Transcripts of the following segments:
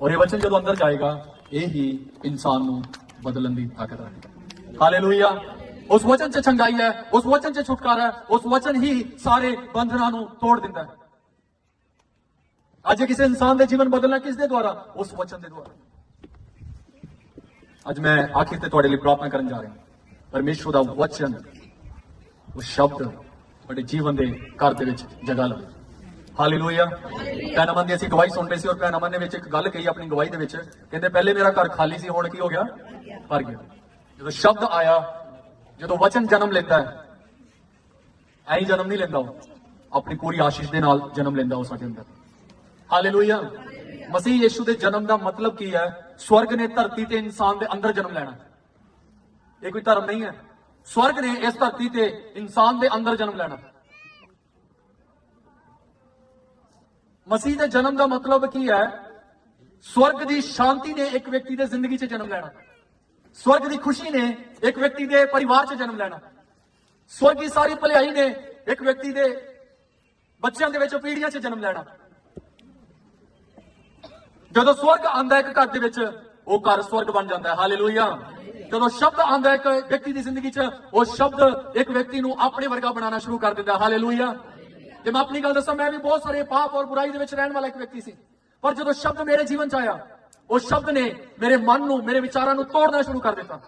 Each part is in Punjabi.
ਔਰ ਇਹ ਵਚਨ ਜਦੋਂ ਅੰਦਰ ਜਾਏਗਾ, ਇਹ ਹੀ ਇਨਸਾਨ ਨੂੰ ਬਦਲਣ ਦੀ ਤਾਕਤ ਰੱਖਦਾ ਹਾਲੇਲੂਇਆ। ਉਸ ਵਚਨ 'ਚ ਚੰਗਾਈ ਹੈ, ਉਸ ਵਚਨ 'ਚ ਛੁਟਕਾਰਾ ਹੈ, ਉਸ ਵਚਨ ਹੀ ਸਾਰੇ ਬੰਧਨਾਂ ਨੂੰ ਤੋੜ ਦਿੰਦਾ ਹੈ। ਅੱਜ ਕਿਸੇ ਇਨਸਾਨ ਦੇ ਜੀਵਨ ਬਦਲਣਾ ਕਿਸ ਦੇ ਦੁਆਰਾ? ਉਸ ਵਚਨ ਦੇ ਦੁਆਰਾ। ਅੱਜ ਮੈਂ ਆਖਿਰ ਤੇ ਤੁਹਾਡੇ ਲਈ ਪ੍ਰਾਰਥਨਾ ਕਰਨ ਜਾ ਰਿਹਾ ਹਾਂ। ਪਰਮੇਸ਼ਵਰ ਦਾ ਵਚਨ, ਉਹ ਸ਼ਬਦ ਤੁਹਾਡੇ ਜੀਵਨ ਦੇ ਘਰ ਦੇ ਵਿੱਚ ਜਗ੍ਹਾ ਲਵੇ। ਹਾਲੇਲੂਇਆ ਭੈਣ ਅਮਨ ਦੀ ਅਸੀਂ ਗਵਾਹੀ ਸੁਣ ਰਹੇ ਸੀ ਔਰ ਭੈਣ ਅਮਨ ਨੇ ਵਿੱਚ ਇੱਕ ਗੱਲ ਕਹੀ ਆਪਣੀ ਗਵਾਹੀ ਦੇ ਵਿੱਚ। ਕਹਿੰਦੇ ਪਹਿਲੇ ਮੇਰਾ ਘਰ ਖਾਲੀ ਸੀ, ਹੁਣ ਕੀ ਹੋ ਗਿਆ? ਭਰ ਗਿਆ। ਜਦੋਂ ਸ਼ਬਦ ਆਇਆ, ਜਦੋਂ ਵਚਨ ਜਨਮ ਲੈਂਦਾ ਹੈ, ਐਂ ਹੀ ਜਨਮ ਨਹੀਂ ਲੈਂਦਾ ਉਹ। ਆਪਣੀ ਪੂਰੀ ਆਸ਼ੀਸ਼ ਦੇ ਨਾਲ ਜਨਮ ਲੈਂਦਾ ਉਹ ਸਾਡੇ ਅੰਦਰ। ਹਾਲੇਲੂਇਆ ਮਸੀਹ ਯੀਸ਼ੂ ਦੇ ਜਨਮ ਦਾ ਮਤਲਬ ਕੀ ਹੈ? ਸਵਰਗ ਨੇ ਧਰਤੀ ਤੇ ਇਨਸਾਨ ਦੇ ਅੰਦਰ ਜਨਮ ਲੈਣਾ। ਇਹ ਕੋਈ ਧਰਮ ਨਹੀਂ ਹੈ। ਸਵਰਗ ਨੇ ਇਸ ਧਰਤੀ ਤੇ ਇਨਸਾਨ ਦੇ ਅੰਦਰ ਜਨਮ ਲੈਣਾ। ਮਸੀਹ ਦੇ ਜਨਮ ਦਾ ਮਤਲਬ ਕੀ ਹੈ? ਸਵਰਗ ਦੀ ਸ਼ਾਂਤੀ ਨੇ ਇੱਕ ਵਿਅਕਤੀ ਦੇ ਜ਼ਿੰਦਗੀ 'ਚ ਜਨਮ ਲੈਣਾ। ਸਵਰਗ ਦੀ ਖੁਸ਼ੀ ਨੇ ਇੱਕ ਵਿਅਕਤੀ ਦੇ ਪਰਿਵਾਰ 'ਚ ਜਨਮ ਲੈਣਾ। ਸਵਰਗ ਦੀ ਸਾਰੀ ਭਲਾਈ ਨੇ ਇੱਕ ਵਿਅਕਤੀ ਦੇ ਬੱਚਿਆਂ ਦੇ ਵਿੱਚ ਪੀੜ੍ਹੀਆਂ 'ਚ ਜਨਮ ਲੈਣਾ। ਜਦੋਂ ਸਵਰਗ ਆਂਦਾ ਇੱਕ ਘਰ ਦੇ ਵਿੱਚ, ਉਹ ਘਰ ਸਵਰਗ ਬਣ ਜਾਂਦਾ ਹੈ। ਹਾਲੇਲੂਇਆ। ਜਦੋਂ ਸ਼ਬਦ ਆਂਦਾ ਇੱਕ ਵਿਅਕਤੀ ਦੀ ਜ਼ਿੰਦਗੀ 'ਚ, ਉਹ ਸ਼ਬਦ ਇੱਕ ਵਿਅਕਤੀ ਨੂੰ ਆਪਣੇ ਵਰਗਾ ਬਣਾਉਣਾ ਸ਼ੁਰੂ ਕਰ ਦਿੰਦਾ ਹੈ। ਹਾਲੇਲੂਇਆ। ਜੇ ਮੈਂ ਆਪਣੀ ਗੱਲ ਦੱਸਾਂ, ਮੈਂ ਵੀ ਬਹੁਤ ਸਾਰੇ ਪਾਪ ਔਰ ਬੁਰਾਈ ਦੇ ਵਿੱਚ ਰਹਿਣ ਵਾਲਾ ਇੱਕ ਵਿਅਕਤੀ ਸੀ। ਪਰ ਜਦੋਂ ਸ਼ਬਦ ਮੇਰੇ ਜੀਵਨ 'ਚ ਆਇਆ, ਉਹ ਸ਼ਬਦ ਨੇ ਮੇਰੇ ਮਨ ਨੂੰ, ਮੇਰੇ ਵਿਚਾਰਾਂ ਨੂੰ ਤੋੜਨਾ ਸ਼ੁਰੂ ਕਰ ਦਿੱਤਾ।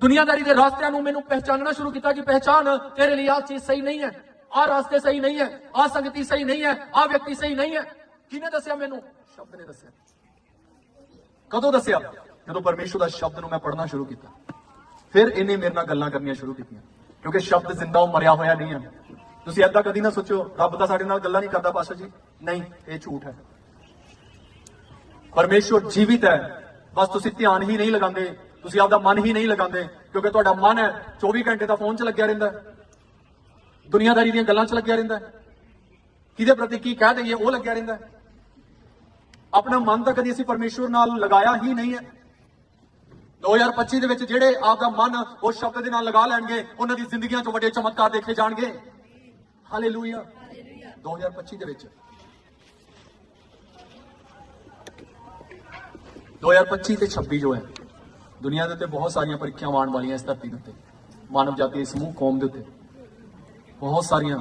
ਦੁਨੀਆਦਾਰੀ ਦੇ ਰਸਤਿਆਂ ਨੂੰ ਮੈਨੂੰ ਪਹਿਚਾਨਣਾ ਸ਼ੁਰੂ ਕੀਤਾ ਕਿ ਪਹਿਚਾਨ ਤੇਰੇ ਲਈ ਆਹ ਚੀਜ਼ ਸਹੀ ਨਹੀਂ ਹੈ, ਆਹ ਰਸਤੇ ਸਹੀ ਨਹੀਂ ਹੈ, ਆਹ ਸੰਗਤੀ ਸਹੀ ਨਹੀਂ ਹੈ, ਆਹ ਵਿਅਕਤੀ ਸਹੀ ਨਹੀਂ ਹੈ। ਕਿਹਨੇ ਦੱਸਿਆ ਮੈਨੂੰ? ਸ਼ਬਦ ਨੇ ਦੱਸਿਆ। ਕਦੋਂ ਦੱਸਿਆ? ਜਦੋਂ ਪਰਮੇਸ਼ਰ ਦਾ ਸ਼ਬਦ ਨੂੰ ਮੈਂ ਪੜ੍ਹਨਾ ਸ਼ੁਰੂ ਕੀਤਾ। ਫਿਰ ਇਹਨੇ ਮੇਰੇ ਨਾਲ ਗੱਲਾਂ ਕਰਨੀਆਂ ਸ਼ੁਰੂ ਕੀਤੀਆਂ। ਕਿਉਂਕਿ ਸ਼ਬਦ ਜ਼ਿੰਦਾ ਉਹ ਮਰਿਆ ਹੋਇਆ ਨਹੀਂ ਹੈ। ਤੁਸੀਂ ਏਦਾਂ ਕਦੀ ਨਾ ਸੋਚੋ ਰੱਬ ਤਾਂ ਸਾਡੇ ਨਾਲ ਗੱਲਾਂ ਨਹੀਂ ਕਰਦਾ ਪਾਸਟਰ ਜੀ। ਨਹੀਂ, ਇਹ ਝੂਠ ਹੈ। ਪਰਮੇਸ਼ਵਰ ਜੀਵਿਤ ਹੈ। ਬਸ ਤੁਸੀਂ ਧਿਆਨ ਹੀ ਨਹੀਂ ਲਗਾਉਂਦੇ, ਤੁਸੀਂ ਆਪਦਾ ਮਨ ਹੀ ਨਹੀਂ ਲਗਾਉਂਦੇ, ਕਿਉਂਕਿ ਤੁਹਾਡਾ ਮਨ ਹੈ 24 ਘੰਟੇ ਦਾ ਫੋਨ 'ਚ ਲੱਗਿਆ ਰਹਿੰਦਾ ਦੁਨੀਆਦਾਰੀ ਦੀਆਂ ਗੱਲਾਂ 'ਚ ਲੱਗਿਆ ਰਹਿੰਦਾ ਕਿਹਦੇ ਪ੍ਰਤੀ ਕੀ ਕਹਿ ਦਈਏ, ਉਹ ਲੱਗਿਆ ਰਹਿੰਦਾ ਆਪਣਾ ਮਨ ਤਾਂ ਕਦੀ ਅਸੀਂ ਪਰਮੇਸ਼ਵਰ ਨਾਲ ਲਗਾਇਆ ਹੀ ਨਹੀਂ ਹੈ। 2025 ਦੇ ਵਿੱਚ ਜਿਹੜੇ ਆਪਦਾ ਮਨ ਉਸ ਸ਼ਬਦ ਦੇ ਨਾਲ ਲਗਾ ਲੈਣਗੇ, ਉਹਨਾਂ ਦੀ ਜ਼ਿੰਦਗੀਆਂ 'ਚ ਵੱਡੇ ਚਮਤਕਾਰ ਦੇਖੇ ਜਾਣਗੇ। ਹਾਲੇਲੂਇਆ 2025 ਦੇ ਵਿੱਚ। 2025 ਤੇ 26 ਜੋ ਹੈ, ਦੁਨੀਆ ਦੇ ਉੱਤੇ ਬਹੁਤ ਸਾਰੀਆਂ ਪ੍ਰੀਖਿਆਵਾਂ ਆਉਣ ਵਾਲੀਆਂ ਇਸ ਧਰਤੀ ਦੇ ਉੱਤੇ, ਮਾਨਵ ਜਾਤੀ ਦੇ ਸਮੂਹ, ਕੌਮ ਦੇ ਉੱਤੇ। ਬਹੁਤ ਸਾਰੀਆਂ।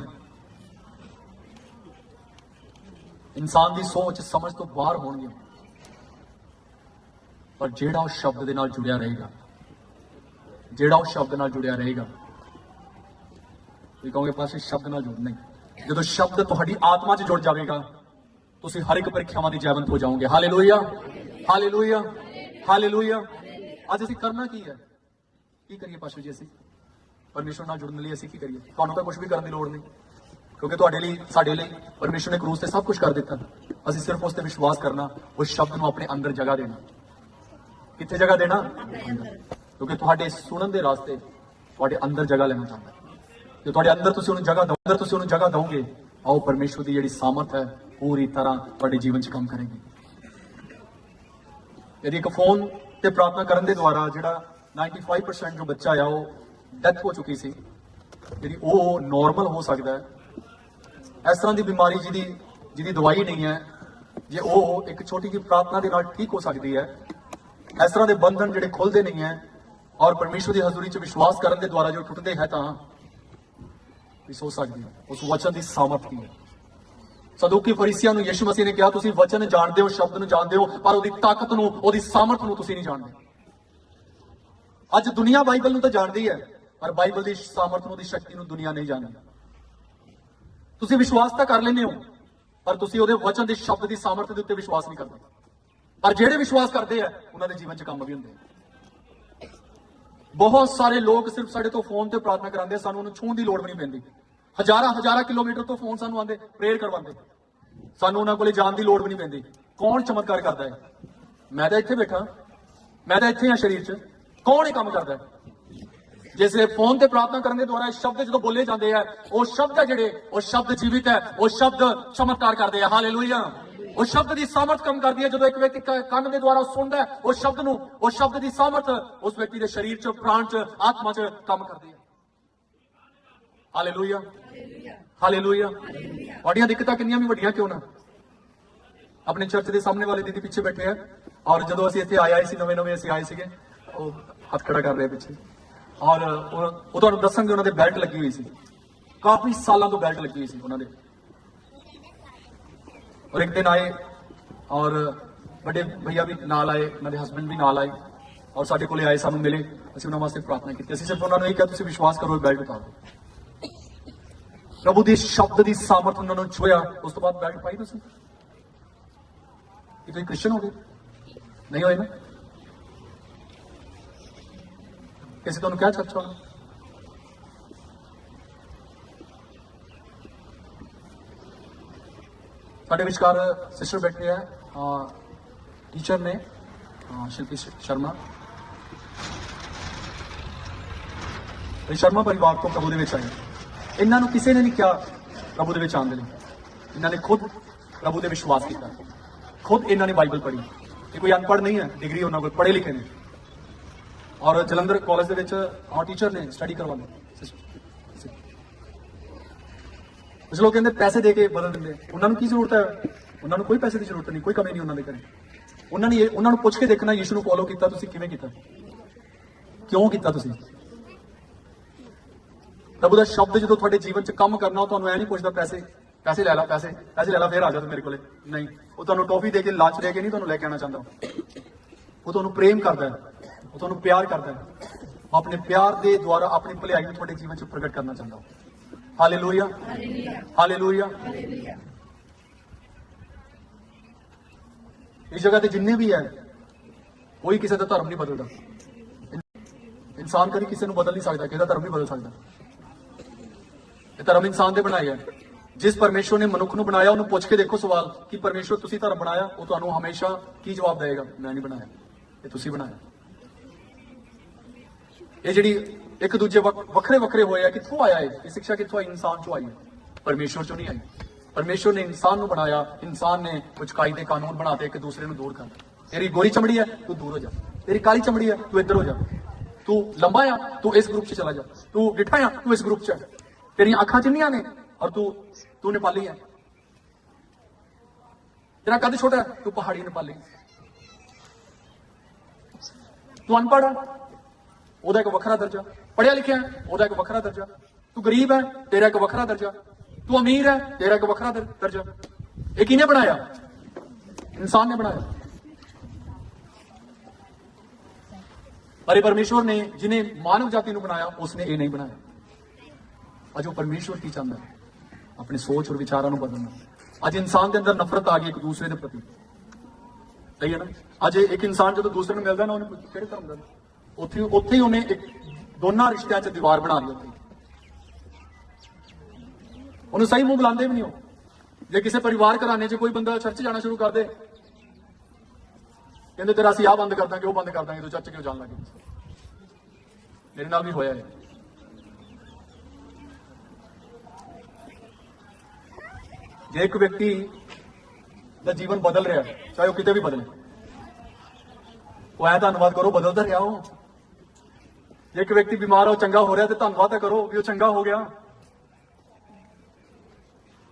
ਇਨਸਾਨ ਦੀ ਸੋਚ, ਸਮਝ ਤੋਂ ਬਾਹਰ ਹੋਣਗੀਆਂ। ਪਰ ਜਿਹੜਾ ਉਹ ਸ਼ਬਦ ਦੇ ਨਾਲ ਜੁੜਿਆ ਰਹੇਗਾ, ਜਿਹੜਾ ਉਹ ਸ਼ਬਦ ਨਾਲ ਜੁੜਿਆ ਰਹੇਗਾ ਤੁਸੀਂ ਕਹੋਗੇ ਪਾਸੇ ਸ਼ਬਦ ਨਾਲ ਜੁੜਨਾ ਹੀ ਜਦੋਂ ਸ਼ਬਦ ਤੁਹਾਡੀ ਆਤਮਾ 'ਚ ਜੁੜ ਜਾਵੇਗਾ ਤੁਸੀਂ ਹਰ ਇੱਕ ਪ੍ਰੀਖਿਆਵਾਂ ਦੀ ਜੈਵੰਤ ਹੋ ਜਾਓਗੇ। ਹਾਲੇਲੂਇਆ! ਹਾਲੇਲੂਇਆ! ਹਾਲੇਲੂਇਆ! ਅੱਜ ਅਸੀਂ ਕਰਨਾ ਕੀ ਹੈ? ਕੀ ਕਰੀਏ ਪਾਸ਼ਾ ਜੀ ਅਸੀਂ? ਪਰਮੇਸ਼ਵਰ ਨਾਲ ਜੁੜਨ ਲਈ ਅਸੀਂ ਕੀ ਕਰੀਏ? ਤੁਹਾਨੂੰ ਤਾਂ ਕੁਝ ਵੀ ਕਰਨ ਦੀ ਲੋੜ ਨਹੀਂ ਕਿਉਂਕਿ ਤੁਹਾਡੇ ਲਈ ਸਾਡੇ ਲਈ ਪਰਮੇਸ਼ਵਰ ਨੇ ਕਰੂਸ ਤੇ ਸਭ ਕੁਝ ਕਰ ਦਿੱਤਾ। ਅਸੀਂ ਸਿਰਫ ਉਸ ਤੇ ਵਿਸ਼ਵਾਸ ਕਰਨਾ ਉਸ ਸ਼ਬਦ ਨੂੰ ਆਪਣੇ ਅੰਦਰ ਜਗ੍ਹਾ ਦੇਣਾ। ਕਿੱਥੇ ਜਗ੍ਹਾ ਦੇਣਾ। ਕਿਉਂਕਿ ਤੁਹਾਡੇ ਸੁਣਨ ਦੇ ਰਾਸਤੇ ਤੁਹਾਡੇ ਅੰਦਰ ਜਗ੍ਹਾ ਲੈਣਾ ਚਾਹੁੰਦਾ ਹੈ ਤੁਹਾਡੇ ਅੰਦਰ ਤੁਸੀਂ ਉਹਨੂੰ ਜਗ੍ਹਾ ਦਿਓ, ਅੰਦਰ ਤੁਸੀਂ ਉਹਨੂੰ ਜਗ੍ਹਾ ਦਿਓਗੇ, ਆਓ ਪਰਮੇਸ਼ਵਰ ਦੀ ਜਿਹੜੀ ਸਾਮਰਥ ਹੈ, ਪੂਰੀ ਤਰ੍ਹਾਂ ਤੁਹਾਡੇ ਜੀਵਨ 'ਚ ਕੰਮ ਕਰੇਗੀ। ਯਦि ਇੱਕ ਫੋਨ ਤੇ ਪ੍ਰਾਰਥਨਾ ਕਰਨ ਦੇ ਦੁਆਰਾ ਜਿਹੜਾ 95% ਜੋ ਬੱਚਾ ਆ, ਉਹ ਡੈਥ ਹੋ ਚੁੱਕੀ ਸੀ। ਜਿਹੜੀ ਉਹ ਨਾਰਮਲ ਹੋ ਸਕਦਾ ਹੈ। ਇਸ ਤਰ੍ਹਾਂ ਦੀ ਬਿਮਾਰੀ ਜਿਹਦੀ ਜਿਹਦੀ ਦਵਾਈ ਨਹੀਂ ਹੈ, ਜੇ ਉਹ ਇੱਕ ਛੋਟੀ ਜਿਹੀ ਪ੍ਰਾਰਥਨਾ ਦੇ ਨਾਲ ਠੀਕ ਹੋ ਸਕਦੀ ਹੈ, ਇਸ ਤਰ੍ਹਾਂ ਦੇ ਬੰਧਨ ਜਿਹੜੇ ਖੁੱਲਦੇ ਨਹੀਂ ਹੈ, ਔਰ ਪਰਮੇਸ਼ਵਰ ਦੀ ਹਜ਼ੂਰੀ 'ਚ ਵਿਸ਼ਵਾਸ ਕਰਨ ਦੇ ਦੁਆਰਾ ਜੋ ਟੁੱਟਦੇ ਹੈ ਤਾਂ ਵੀ ਸੋ ਸਕਦੀ ਹੈ, ਉਸ ਵਚਨ ਦੀ ਸਾਮਰਥ ਕੀ ਹੈ। ਸਦੂਕੀ ਫਰੀਸੀਆਂ ਨੂੰ ਯਿਸੂ ਮਸੀਹ ਨੇ ਕਿਹਾ, ਤੁਸੀਂ ਵਚਨ ਜਾਣਦੇ ਹੋ, ਸ਼ਬਦ ਨੂੰ ਜਾਣਦੇ ਹੋ, ਪਰ ਉਹਦੀ ਤਾਕਤ ਨੂੰ, ਉਹਦੀ ਸਾਮਰਥ ਨੂੰ ਤੁਸੀਂ ਨਹੀਂ ਜਾਣਦੇ। ਅੱਜ ਦੁਨੀਆ ਬਾਈਬਲ ਨੂੰ ਤਾਂ ਜਾਣਦੀ ਹੈ, ਪਰ ਬਾਈਬਲ ਦੀ ਸਾਮਰਥ ਨੂੰ, ਉਹਦੀ ਸ਼ਕਤੀ ਨੂੰ ਦੁਨੀਆ ਨਹੀਂ ਜਾਣਦੀ। ਤੁਸੀਂ ਵਿਸ਼ਵਾਸ ਤਾਂ ਕਰ ਲੈਂਦੇ ਹੋ, ਪਰ ਤੁਸੀਂ ਉਹਦੇ ਵਚਨ ਦੇ ਸ਼ਬਦ ਦੀ ਸਾਮਰਥ ਦੇ ਉੱਤੇ ਵਿਸ਼ਵਾਸ ਨਹੀਂ ਕਰਦੇ। ਪਰ ਜਿਹੜੇ ਵਿਸ਼ਵਾਸ ਕਰਦੇ ਆ, ਉਹਨਾਂ ਦੇ ਜੀਵਨ 'ਚ ਕੰਮ ਵੀ ਹੁੰਦੇ ਆ। ਬਹੁਤ ਸਾਰੇ ਲੋਕ ਸਿਰਫ ਸਾਡੇ ਤੋਂ ਫੋਨ ਤੇ ਪ੍ਰਾਰਥਨਾ ਕਰਾਉਂਦੇ ਸਾਨੂੰ ਉਹਨੂੰ ਛੂਹਣ ਦੀ ਲੋੜ ਵੀ ਨਹੀਂ ਪੈਂਦੀ। ਹਜ਼ਾਰਾਂ ਹਜ਼ਾਰਾਂ ਕਿਲੋਮੀਟਰ ਤੋਂ ਫੋਨ ਸਾਨੂੰ ਆਉਂਦੇ, ਪ੍ਰੇਅਰ ਕਰਵਾਉਂਦੇ। ਸਾਨੂੰ ਉਹਨਾਂ ਕੋਲੇ ਜਾਣ ਦੀ ਲੋੜ ਵੀ ਨਹੀਂ ਪੈਂਦੀ। ਕੌਣ ਚਮਤਕਾਰ ਕਰਦਾ ਹੈ? ਮੈਂ ਤਾਂ ਇੱਥੇ ਬੈਠਾ, ਮੈਂ ਤਾਂ ਇੱਥੇ ਹਾਂ ਸਰੀਰ 'ਚ। ਕੌਣ ਇਹ ਕੰਮ ਕਰਦਾ ਹੈ? ਜਿਸ ਫੋਨ ਤੇ ਪ੍ਰਾਰਥਨਾ ਕਰਨ ਦੇ ਦੁਆਰਾ ਸ਼ਬਦ ਜਦੋਂ ਬੋਲੇ ਜਾਂਦੇ ਆ, ਉਹ ਸ਼ਬਦ ਆ ਜਿਹੜੇ, ਉਹ ਸ਼ਬਦ ਜੀਵਿਤ ਹੈ, ਉਹ ਸ਼ਬਦ ਚਮਤਕਾਰ ਕਰਦੇ ਆ। ਹਾਲੇਲੂਇਆ ਉਹ ਸ਼ਬਦ ਦੀ ਸਾਮਰਥ ਕੰਮ ਕਰਦੀ ਹੈ। ਜਦੋਂ ਇੱਕ ਵਿਅਕਤੀ ਕੰਨ ਦੇ ਦੁਆਰਾ ਸੁਣਦਾ ਉਹ ਸ਼ਬਦ ਨੂੰ, ਉਹ ਸ਼ਬਦ ਦੀ ਸਾਮਰਥ ਉਸ ਵਿਅਕਤੀ ਦੇ ਸਰੀਰ 'ਚ, ਪ੍ਰਾਣ 'ਚ, ਆਤਮਾ 'ਚ ਕੰਮ ਕਰਦੀ ਹੈ। ਹਾਲੇਲੂਇਆ। ਹਾਲੇਲੂਇਆ। ਤੁਹਾਡੀਆਂ ਦਿੱਕਤਾਂ ਕਿੰਨੀਆਂ ਵੀ ਵੱਡੀਆਂ ਕਿਉਂ ਨਾ? ਆਪਣੇ ਚਰਚ ਦੇ ਸਾਹਮਣੇ ਵਾਲੇ ਦੀਦੀ ਪਿੱਛੇ ਬੈਠੇ ਆ। ਔਰ ਜਦੋਂ ਅਸੀਂ ਇੱਥੇ ਆਏ ਸੀ ਨਵੇਂ ਨਵੇਂ ਅਸੀਂ ਆਏ ਸੀਗੇ, ਉਹ ਹੱਥ ਖੜਾ ਕਰ ਰਹੇ ਪਿੱਛੇ। ਔਰ ਉਹ ਉਹ ਤੁਹਾਨੂੰ ਦੱਸਣਗੇ ਉਹਨਾਂ ਦੇ ਬੈਲਟ ਲੱਗੀ ਹੋਈ ਸੀ। ਕਾਫੀ ਸਾਲਾਂ ਤੋਂ ਬੈਲਟ ਲੱਗੀ ਹੋਈ ਸੀ ਉਹਨਾਂ ਦੇ। ਔਰ ਇੱਕ ਦਿਨ ਆਏ ਔਰ ਵੱਡੇ ਭਈਆ ਵੀ ਨਾਲ ਆਏ, ਉਹਨਾਂ ਦੇ ਹਸਬੰਡ ਵੀ ਨਾਲ ਆਏ ਔਰ ਸਾਡੇ ਕੋਲੇ ਆਏ, ਸਾਨੂੰ ਮਿਲੇ। ਅਸੀਂ ਉਹਨਾਂ ਵਾਸਤੇ ਪ੍ਰਾਰਥਨਾ ਕੀਤੀ। ਅਸੀਂ ਸਿਰਫ ਉਹਨਾਂ ਨੂੰ ਇਹ ਕਿਹਾ, ਤੁਸੀਂ ਵਿਸ਼ਵਾਸ ਕਰੋ, ਇਹ ਬੈਲਟ ਉਤਾਰ ਦਿਓ ਪ੍ਰਭੂ ਦੇ ਸ਼ਬਦ ਦੀ ਸਾਮਰਥ ਉਹਨਾਂ ਨੂੰ ਛੋਇਆ ਉਸ ਤੋਂ ਬਾਅਦ ਬੈਲਟ ਪਾਈ ਤੁਸੀਂ? ਕਿ ਤੁਸੀਂ ਕ੍ਰਿਸਚਨ ਹੋ ਗਏ? ਨਹੀਂ ਹੋਏ ਨਾ? ਕਿਸੇ ਤੁਹਾਨੂੰ ਕਿਹਾ ਚਰਚਾ ਵਾਲਾ ਸਾਡੇ ਵਿਚਕਾਰ ਸਿਸਟਰ ਬੈਠੇ ਹੈ ਟੀਚਰ ਨੇ ਸ਼ਿਲਪੀ ਸ਼ਰਮਾ। ਇਹ ਸ਼ਰਮਾ ਪਰਿਵਾਰ ਤੋਂ ਪ੍ਰਭੂ ਦੇ ਵਿੱਚ ਆਏ। ਇਹਨਾਂ ਨੂੰ ਕਿਸੇ ਨੇ ਨਹੀਂ ਕਿਹਾ ਪ੍ਰਭੂ ਦੇ ਵਿੱਚ ਆਉਣ ਦੇ ਲਈ। ਇਹਨਾਂ ਨੇ ਖੁਦ ਪ੍ਰਭੂ ਤੇ ਵਿਸ਼ਵਾਸ ਕੀਤਾ। ਖੁਦ ਇਹਨਾਂ ਨੇ ਬਾਈਬਲ ਪੜ੍ਹੀ। ਇਹ ਕੋਈ ਅਨਪੜ੍ਹ ਨਹੀਂ ਹੈ ਡਿਗਰੀ ਉਹਨਾਂ ਕੋਲ ਪੜ੍ਹੇ ਲਿਖੇ ਨੇ। ਔਰ ਜਲੰਧਰ ਕਾਲਜ ਦੇ ਵਿੱਚ ਆ ਟੀਚਰ ਨੇ ਸਟੱਡੀ ਕਰਵਾਉਂਦੇ ਕੁਝ ਲੋਕ ਕਹਿੰਦੇ ਪੈਸੇ ਦੇ ਕੇ ਬਦਲ ਦਿੰਦੇ ਉਹਨਾਂ ਨੂੰ ਕੀ ਜ਼ਰੂਰਤ ਹੈ? ਉਹਨਾਂ ਨੂੰ ਕੋਈ ਪੈਸੇ ਦੀ ਜ਼ਰੂਰਤ ਨਹੀਂ, ਕੋਈ ਕਮੀ ਨਹੀਂ ਉਹਨਾਂ ਦੇ ਘਰੇ। ਉਹਨਾਂ ਨੇ ਉਹਨਾਂ ਨੂੰ ਪੁੱਛ ਕੇ ਦੇਖਣਾ, ਯਿਸੂ ਨੂੰ ਫੋਲੋ ਕੀਤਾ ਤੁਸੀਂ, ਕਿਵੇਂ ਕੀਤਾ? ਕਿਉਂ ਕੀਤਾ ਤੁਸੀਂ? ਪ੍ਰਭੂ ਦਾ ਸ਼ਬਦ ਜਦੋਂ ਤੁਹਾਡੇ ਜੀਵਨ 'ਚ ਕੰਮ ਕਰਨਾ, ਉਹ ਤੁਹਾਨੂੰ ਐ ਨਹੀਂ ਪੁੱਛਦਾ, ਪੈਸੇ ਪੈਸੇ ਲੈ ਲੈ, ਪੈਸੇ ਪੈਸੇ ਲੈ ਲੈ, ਫੇਰ ਆ ਜਾ ਤੂੰ ਮੇਰੇ ਕੋਲੇ। ਨਹੀਂ, ਉਹ ਤੁਹਾਨੂੰ ਟੌਫੀ ਦੇ ਕੇ, ਲਾਂਚ ਦੇ ਕੇ ਨਹੀਂ ਤੁਹਾਨੂੰ ਲੈ ਕੇ ਆਣਾ ਚਾਹੁੰਦਾ। ਉਹ ਤੁਹਾਨੂੰ ਪ੍ਰੇਮ ਕਰਦਾ ਹੈ। ਉਹ ਤੁਹਾਨੂੰ ਪਿਆਰ ਕਰਦਾ ਹੈ। ਆਪਣੇ ਪਿਆਰ ਦੇ ਦੁਆਰਾ ਆਪਣੀ ਭਲਾਈ ਨੂੰ ਤੁਹਾਡੇ ਜੀਵਨ 'ਚ ਪ੍ਰਗਟ ਕਰਨਾ ਚਾਹੁੰਦਾ ਹਾਲੇਲੂਇਆ ਹਾਲੇਲੂਇਆ ਇਸ ਜਗ੍ਹਾ ਤੇ ਜਿੰਨੇ ਵੀ ਹੈ, ਕੋਈ ਕਿਸੇ ਦਾ ਧਰਮ ਨਹੀਂ ਬਦਲਦਾ। ਇਨਸਾਨ ਕਦੀ ਕਿਸੇ ਨੂੰ ਬਦਲ ਨਹੀਂ ਸਕਦਾ, ਕਿਸੇ ਦਾ ਧਰਮ ਨਹੀਂ ਬਦਲ ਸਕਦਾ। ਇਹ ਧਰਮ ਇਨਸਾਨ ਦੇ ਬਣਾਇਆ ਹੈ ਜਿਸ ਪਰਮੇਸ਼ਵਰ ਨੇ ਮਨੁੱਖ ਨੂੰ ਬਣਾਇਆ, ਉਹਨੂੰ ਪੁੱਛ ਕੇ ਦੇਖੋ ਸਵਾਲ ਕਿ ਪਰਮੇਸ਼ਵਰ ਤੁਸੀਂ ਧਰਮ ਬਣਾਇਆ, ਉਹ ਤੁਹਾਨੂੰ ਹਮੇਸ਼ਾ ਕੀ ਜਵਾਬ ਦੇਵੇਗਾ? ਮੈਂ ਨਹੀਂ ਬਣਾਇਆ। ਇਹ ਤੁਸੀਂ ਬਣਾਇਆ। ਇਹ ਜਿਹੜੀ ਇੱਕ ਦੂਜੇ ਵੱਖ- ਵੱਖਰੇ ਵੱਖਰੇ ਹੋਏ ਆ, ਕਿੱਥੋਂ ਆਇਆ ਇਹ? ਇਹ ਸਿੱਖਿਆ ਕਿੱਥੋਂ ਆਈ? ਇਨਸਾਨ ਚੋਂ ਆਈ ਪਰਮੇਸ਼ਵਰ ਚੋਂ ਨਹੀਂ ਆਈ। ਪਰਮੇਸ਼ਵਰ ਨੇ ਇਨਸਾਨ ਨੂੰ ਬਣਾਇਆ। ਇਨਸਾਨ ਨੇ ਕੁਝ ਕਾਇਦੇ ਕਾਨੂੰਨ ਬਣਾਤੇ ਇੱਕ ਦੂਸਰੇ ਨੂੰ ਦੂਰ ਕਰ ਤੇਰੀ ਗੋਰੀ ਚਮੜੀ ਹੈ, ਤੂੰ ਦੂਰ ਹੋ ਜਾ। ਤੇਰੀ ਕਾਲੀ ਚਮੜੀ ਹੈ, ਤੂੰ ਇੱਧਰ ਹੋ ਜਾ। ਤੂੰ ਲੰਬਾ ਆ, ਤੂੰ ਇਸ ਗਰੁੱਪ 'ਚ ਚਲਾ ਜਾ। ਤੂੰ ਗਿੱਠਾ ਆ, ਤੂੰ ਇਸ ਗਰੁੱਪ 'ਚ ਆ। ਤੇਰੀਆਂ ਅੱਖਾਂ ਚਿੰਨੀਆਂ ਨੇ ਔਰ ਤੂੰ ਤੂੰ ਨੇਪਾਲੀ ਹੈ ਤੇਰਾ ਕੱਦ ਛੋਟਾ ਤੂੰ ਪਹਾੜੀ ਨੇਪਾਲੀ। ਤੂੰ ਅਨਪੜ੍ਹ ਆ। ਉਹਦਾ ਇੱਕ ਵੱਖਰਾ ਦਰਜਾ। ਪੜਿਆ ਲਿਖਿਆ ਉਹਦਾ ਇੱਕ ਵੱਖਰਾ ਦਰਜਾ। ਤੂੰ ਗਰੀਬ ਹੈ, ਤੇਰਾ ਇੱਕ ਵੱਖਰਾ ਦਰਜਾ। ਤੂੰ ਅਮੀਰ ਹੈ, ਤੇਰਾ ਇੱਕ ਵੱਖਰਾ ਦਰਜਾ। ਇਹ ਕਿਹਨੇ ਬਣਾਇਆ? ਇਨਸਾਨ ਨੇ ਬਣਾਇਆ। ਪਰ ਪਰਮੇਸ਼ਵਰ ਨੇ ਜਿਨੇ ਮਾਨਵ ਜਾਤੀ ਨੂੰ ਬਣਾਇਆ, ਉਸਨੇ ਇਹ ਨਹੀਂ ਬਣਾਇਆ। ਅੱਜ ਉਹ ਪਰਮੇਸ਼ਵਰ ਕੀ ਚਾਹੁੰਦਾ ਹੈ? ਆਪਣੀ ਸੋਚ ਔਰ ਵਿਚਾਰਾਂ ਨੂੰ ਬਦਲਣਾ। ਅੱਜ ਇਨਸਾਨ ਦੇ ਅੰਦਰ ਨਫ਼ਰਤ ਆ ਗਈ ਇੱਕ ਦੂਸਰੇ ਦੇ ਪ੍ਰਤੀ। ਸਹੀ ਹੈ ਨਾ? ਅੱਜ ਇੱਕ ਇਨਸਾਨ ਜਦੋਂ ਦੂਸਰੇ ਨੂੰ ਮਿਲਦਾ ਨਾ, ਉਹਨੇ ਕਿਹੜੇ ਧਰਮ ਦਾ? ਉੱਥੇ ਉੱਥੇ ਹੀ ਉਹਨੇ ਇੱਕ ਦੋਨਾਂ ਰਿਸ਼ਤਿਆਂ 'ਚ ਦੀਵਾਰ ਬਣਾ ਦਿੱਤੀ। ਉਹਨੂੰ ਸਹੀ ਮੂੰਹ ਬੁਲਾਉਂਦੇ ਵੀ ਨਹੀਂ ਉਹ। ਜੇ ਕਿਸੇ ਪਰਿਵਾਰ ਘਰਾਣੇ 'ਚ ਕੋਈ ਬੰਦਾ ਚਰਚ ਜਾਣਾ ਸ਼ੁਰੂ ਕਰ ਦੇ, ਕਹਿੰਦੇ ਤੇਰਾ ਅਸੀਂ ਆਹ ਬੰਦ ਕਰ ਦਾਂਗੇ, ਉਹ ਬੰਦ ਕਰ ਦਾਂਗੇ, ਤੂੰ ਚਰਚ ਕਿਉਂ ਜਾਣ ਲੱਗੇ? ਮੇਰੇ ਨਾਲ ਵੀ ਹੋਇਆ ਹੈ ਜੇ ਇੱਕ ਵਿਅਕਤੀ ਦਾ ਜੀਵਨ ਬਦਲ ਰਿਹਾ, ਚਾਹੇ ਉਹ ਕਿਤੇ ਵੀ ਬਦਲੇ, ਉਹ ਐ ਧੰਨਵਾਦ ਕਰੋ, ਬਦਲਦਾ ਰਿਹਾ ਉਹ। ਜੇ ਇੱਕ ਵਿਅਕਤੀ ਬਿਮਾਰ ਹੋ ਚੰਗਾ ਹੋ ਰਿਹਾ ਤੇ ਧੰਨਵਾਦ ਤਾਂ ਕਰੋ ਵੀ ਉਹ ਚੰਗਾ ਹੋ ਗਿਆ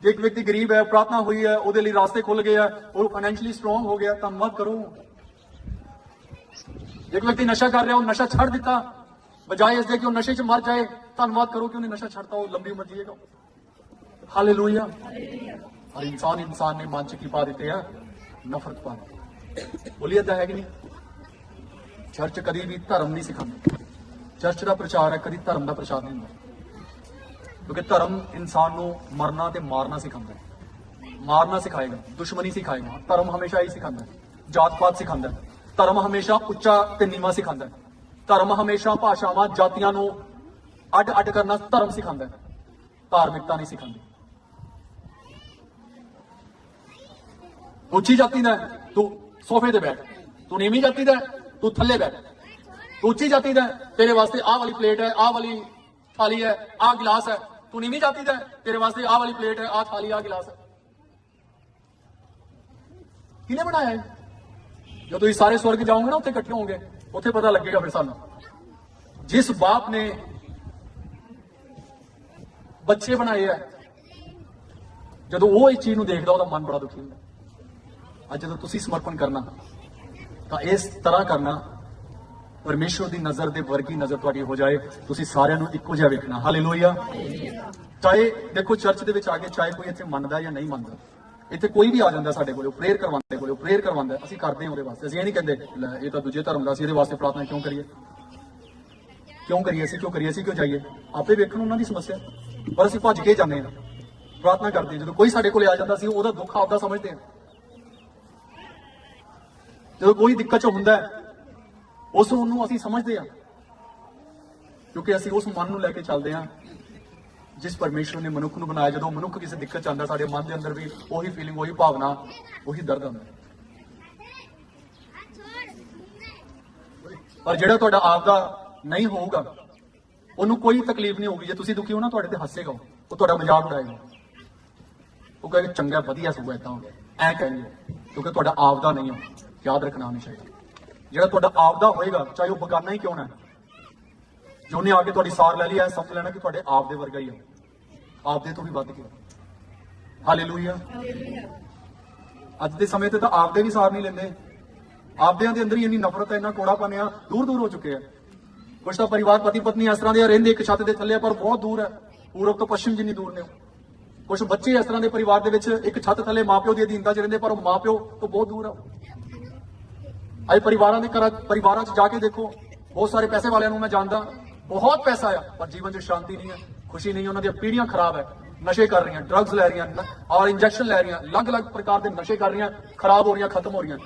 ਜੇ ਇੱਕ ਵਿਅਕਤੀ ਗਰੀਬ ਹੈ ਪ੍ਰਾਰਥਨਾ ਹੋਈ ਹੈ ਉਹਦੇ ਲਈ ਰਾਸਤੇ ਖੁੱਲ ਗਏ ਆ ਉਹ ਫਾਈਨੈਂਸ਼ੀਅਲੀ ਸਟਰੋਂਗ ਹੋ ਗਿਆ ਧੰਨਵਾਦ ਕਰੋ ਜੇ ਇੱਕ ਵਿਅਕਤੀ ਨਸ਼ਾ ਕਰ ਰਿਹਾ ਉਹ ਨਸ਼ਾ ਛੱਡ ਦਿੱਤਾ ਬਜਾਏ ਇਸ ਦੇ ਕਿ ਉਹ ਨਸ਼ੇ 'ਚ ਮਰ ਜਾਏ ਧੰਨਵਾਦ ਕਰੋ ਕਿ ਉਹਨੇ ਨਸ਼ਾ ਛੱਡਤਾ ਉਹ ਲੰਬੀ ਉਮਰ ਜੀਏਗਾ ਹਾਲੇਲੂਇਆ ਔਰ ਇਨਸਾਨ ਇਨਸਾਨ ਨੇ ਮਨ 'ਚ ਕੀ ਪਾ ਦਿੱਤੇ ਆ ਨਫ਼ਰਤ ਪਾ ਦਿੱਤੀ ਬੋਲੀਏ ਤਾਂ ਹੈ ਕਿ ਨਹੀਂ ਚਰਚ ਕਦੀ ਵੀ ਧਰਮ ਨਹੀਂ ਸਿਖਾਉਂਦੀ ਚਰਚ ਦਾ ਪ੍ਰਚਾਰ ਹੈ, ਕਦੀ ਧਰਮ ਦਾ ਪ੍ਰਚਾਰ ਨਹੀਂ ਹੁੰਦਾ। ਕਿਉਂਕਿ ਧਰਮ ਇਨਸਾਨ ਨੂੰ ਮਰਨਾ ਤੇ ਮਾਰਨਾ ਸਿਖਾਉਂਦਾ ਹੈ। ਮਾਰਨਾ ਸਿਖਾਏਗਾ, ਦੁਸ਼ਮਣੀ ਸਿਖਾਏਗਾ। ਧਰਮ ਹਮੇਸ਼ਾ ਹੀ ਸਿਖਾਉਂਦਾ ਹੈ। ਜਾਤ ਪਾਤ ਸਿਖਾਉਂਦਾ ਹੈ। ਧਰਮ ਹਮੇਸ਼ਾ ਉੱਚਾ ਤੇ ਨੀਵਾਂ ਸਿਖਾਉਂਦਾ ਹੈ। ਧਰਮ ਹਮੇਸ਼ਾ ਭਾਸ਼ਾਵਾਂ, ਜਾਤੀਆਂ ਨੂੰ ਅੱਡ ਅੱਡ ਕਰਨਾ ਧਰਮ ਸਿਖਾਉਂਦਾ ਹੈ। ਧਾਰਮਿਕਤਾ ਨਹੀਂ ਸਿਖਾਉਂਦੀ। ਉੱਚੀ ਜਾਤੀ ਦਾ ਤੂੰ ਸੋਫੇ ਤੇ ਬੈਠ। ਤੂੰ ਨੀਵੀਂ ਜਾਤੀ ਦਾ ਤੂੰ ਥੱਲੇ ਬੈਠ। ਉੱਚੀ ਜਾਤੀ ਦਾ, ਤੇਰੇ ਵਾਸਤੇ ਆਹ ਵਾਲੀ ਪਲੇਟ ਹੈ, ਆਹ ਵਾਲੀ ਥਾਲੀ ਹੈ, ਆਹ ਗਿਲਾਸ ਹੈ। ਤੂੰ ਨੀਵੀਂ ਜਾਤੀ ਦਾ ਤੇਰੇ ਵਾਸਤੇ ਆਹ ਵਾਲੀ ਪਲੇਟ ਹੈ, ਆਹ ਥਾਲੀ, ਆਹ ਗਿਲਾਸ ਹੈ। ਕਿਹਨੇ ਬਣਾਇਆ ਹੈ ਜਦੋਂ ਤੁਸੀਂ ਸਾਰੇ ਸਵਰਗ ਜਾਓਗੇ ਨਾ, ਉੱਥੇ ਇਕੱਠੇ ਹੋਵੋਗੇ, ਉੱਥੇ ਪਤਾ ਲੱਗੇਗਾ ਫਿਰ ਸਾਨੂੰ। ਜਿਸ ਬਾਪ ਨੇ ਬੱਚੇ ਬਣਾਏ ਆ ਜਦੋਂ ਉਹ ਇਸ ਚੀਜ਼ ਨੂੰ ਦੇਖਦਾ, ਉਹਦਾ ਮਨ ਬੜਾ ਦੁਖੀ ਹੁੰਦਾ। ਅੱਜ ਜਦੋਂ ਤੁਸੀਂ ਸਮਰਪਣ ਕਰਨਾ, ਤਾਂ ਇਸ ਤਰ੍ਹਾਂ ਕਰਨਾ ਪਰਮੇਸ਼ਵਰ ਦੀ ਨਜ਼ਰ ਦੇ ਵਰਗੀ ਨਜ਼ਰ ਤੁਹਾਡੀ ਹੋ ਜਾਏ, ਤੁਸੀਂ ਸਾਰਿਆਂ ਨੂੰ ਇੱਕੋ ਜਿਹਾ ਵੇਖਣਾ। ਹਾਲੇਲੂਇਆ ਚਾਹੇ, ਦੇਖੋ ਚਰਚ ਦੇ ਵਿੱਚ ਆ ਕੇ ਚਾਹੇ ਕੋਈ ਇੱਥੇ ਮੰਨਦਾ ਜਾਂ ਨਹੀਂ ਮੰਨਦਾ, ਇੱਥੇ ਕੋਈ ਵੀ ਆ ਜਾਂਦਾ ਸਾਡੇ ਕੋਲੇ ਪ੍ਰੇਅਰ ਕਰਵਾਉਂਦੇ ਕੋਲੇ ਪ੍ਰੇਅਰ ਕਰਵਾਉਂਦਾ ਅਸੀਂ ਕਰਦੇ ਹਾਂ ਉਹਦੇ ਵਾਸਤੇ। ਅਸੀਂ ਇਹ ਨਹੀਂ ਕਹਿੰਦੇ ਇਹ ਤਾਂ ਦੂਜੇ ਧਰਮ ਦਾ ਸੀ ਇਹਦੇ ਵਾਸਤੇ ਪ੍ਰਾਰਥਨਾ ਕਿਉਂ ਕਰੀਏ? ਕਿਉਂ ਕਰੀਏ ਅਸੀਂ, ਕਿਉਂ ਕਰੀਏ ਅਸੀਂ, ਕਿਉਂ ਜਾਈਏ? ਆਪੇ ਵੇਖਣ ਉਹਨਾਂ ਦੀ ਸਮੱਸਿਆ ਪਰ ਅਸੀਂ ਭੱਜ ਕੇ ਜਾਂਦੇ ਹਾਂ, ਪ੍ਰਾਰਥਨਾ ਕਰਦੇ ਹਾਂ। ਜਦੋਂ ਕੋਈ ਸਾਡੇ ਕੋਲੇ ਆ ਜਾਂਦਾ ਸੀ, ਉਹਦਾ ਦੁੱਖ ਆਪਦਾ ਸਮਝਦੇ ਹਾਂ। ਜਦੋਂ ਕੋਈ ਦਿੱਕਤ ਚ ਹੁੰਦਾ ਉਸ ਨੂੰ ਅਸੀਂ ਸਮਝਦੇ ਹਾਂ। ਕਿਉਂਕਿ ਅਸੀਂ ਉਸ ਮਨ ਨੂੰ ਲੈ ਕੇ ਚੱਲਦੇ ਹਾਂ, ਜਿਸ ਪਰਮੇਸ਼ਵਰ ਨੇ ਮਨੁੱਖ ਨੂੰ ਬਣਾਇਆ। ਜਦੋਂ ਮਨੁੱਖ ਕਿਸੇ ਦਿੱਕਤ ਚ ਆਉਂਦਾ, ਸਾਡੇ ਮਨ ਦੇ ਅੰਦਰ ਵੀ ਉਹੀ ਫੀਲਿੰਗ ਉਹੀ ਭਾਵਨਾ, ਉਹੀ ਦਰਦ ਹੁੰਦਾ ਪਰ ਜਿਹੜਾ ਤੁਹਾਡਾ ਆਪ ਦਾ ਨਹੀਂ ਹੋਊਗਾ, ਉਹਨੂੰ ਕੋਈ ਤਕਲੀਫ ਨਹੀਂ ਹੋਊਗੀ। ਜੇ ਤੁਸੀਂ ਦੁਖੀ ਹੋ ਨਾ, ਤੁਹਾਡੇ ਤੇ ਹੱਸੇਗਾ ਉਹ। ਤੁਹਾਡਾ ਮਜ਼ਾਕ ਉਡਾਏਗਾ। ਉਹ ਕਹੇਗਾ, ਚੰਗਾ, ਵਧੀਆ ਸੂਗਾ ਇਦਾਂ ਹੋ ਗਿਆ। ਐ ਕਹਿੰਗੇ ਕਿਉਂਕਿ ਤੁਹਾਡਾ ਆਪ ਦਾ ਨਹੀਂ ਹੋ। ਯਾਦ ਰੱਖਣਾ ਹਮੇਸ਼ਾ ਇਹ। ਜਿਹੜਾ ਤੁਹਾਡਾ ਆਪ ਦਾ ਹੋਏਗਾ ਚਾਹੇ ਉਹ ਬਗਾਨਾ ਹੀ ਕਿਉਂ ਨਾ ਜੋ ਉਹਨੇ ਆ ਕੇ ਤੁਹਾਡੀ ਸਾਰ ਲੈ ਲਈ ਐ ਸਮਝ ਲੈਣਾ ਕਿ ਤੁਹਾਡੇ ਆਪ ਦੇ ਵਰਗਾ ਹੀ ਹੈ ਆਪ ਦੇ ਤੋਂ ਵੀ ਵੱਧ ਕੇ ਹਾਲੇਲੂਇਆ ਅੱਜ ਦੇ ਸਮੇਂ ਤੇ ਤਾਂ ਆਪ ਦੇ ਵੀ ਸਾਰ ਨਹੀਂ ਲੈਂਦੇ। ਆਪਦਿਆਂ ਦੇ ਅੰਦਰ ਹੀ ਇੰਨੀ ਨਫ਼ਰਤ ਹੈ ਇੰਨਾ ਕੋੜਾ ਆ ਦੂਰ ਦੂਰ ਹੋ ਚੁੱਕੇ ਆ। ਕੁਝ ਤਾਂ ਪਰਿਵਾਰ ਪਤੀ ਪਤਨੀ ਇਸ ਤਰ੍ਹਾਂ ਦੇ ਆ, ਰਹਿੰਦੇ ਇੱਕ ਛੱਤ ਦੇ ਥੱਲੇ ਆ, ਪਰ ਬਹੁਤ ਦੂਰ ਹੈ। ਪੂਰਬ ਤੋਂ ਪੱਛਮ ਜਿੰਨੀ ਦੂਰ ਨੇ ਕੁਝ ਬੱਚੇ ਇਸ ਤਰ੍ਹਾਂ ਦੇ ਪਰਿਵਾਰ ਦੇ ਵਿੱਚ ਇੱਕ ਛੱਤ ਥੱਲੇ ਮਾਪਿਓ ਦੀ ਅਧੀਨਤਾ 'ਚ ਰਹਿੰਦੇ ਪਰ ਉਹ ਮਾਪਿਓ ਤੋਂ ਬਹੁਤ ਦੂਰ ਆ ਅੱਜ ਪਰਿਵਾਰਾਂ ਦੇ ਘਰਾਂ ਪਰਿਵਾਰਾਂ 'ਚ ਜਾ ਕੇ ਦੇਖੋ, ਬਹੁਤ ਸਾਰੇ ਪੈਸੇ ਵਾਲਿਆਂ ਨੂੰ ਮੈਂ ਜਾਣਦਾ, ਬਹੁਤ ਪੈਸਾ ਆ, ਪਰ ਜੀਵਨ 'ਚ ਸ਼ਾਂਤੀ ਨਹੀਂ ਹੈ, ਖੁਸ਼ੀ ਨਹੀਂ, ਉਹਨਾਂ ਦੀਆਂ ਪੀੜ੍ਹੀਆਂ ਖਰਾਬ ਹੈ, ਨਸ਼ੇ ਕਰ ਰਹੀਆਂ ਡਰੱਗਸ ਲੈ ਰਹੀਆਂ ਔਰ ਇੰਜੈਕਸ਼ਨ ਲੈ ਰਹੀਆਂ, ਅਲੱਗ-ਅਲੱਗ ਪ੍ਰਕਾਰ ਦੇ ਨਸ਼ੇ ਕਰ ਰਹੀਆਂ, ਖਰਾਬ ਹੋ ਰਹੀਆਂ, ਖਤਮ ਹੋ ਰਹੀਆਂ।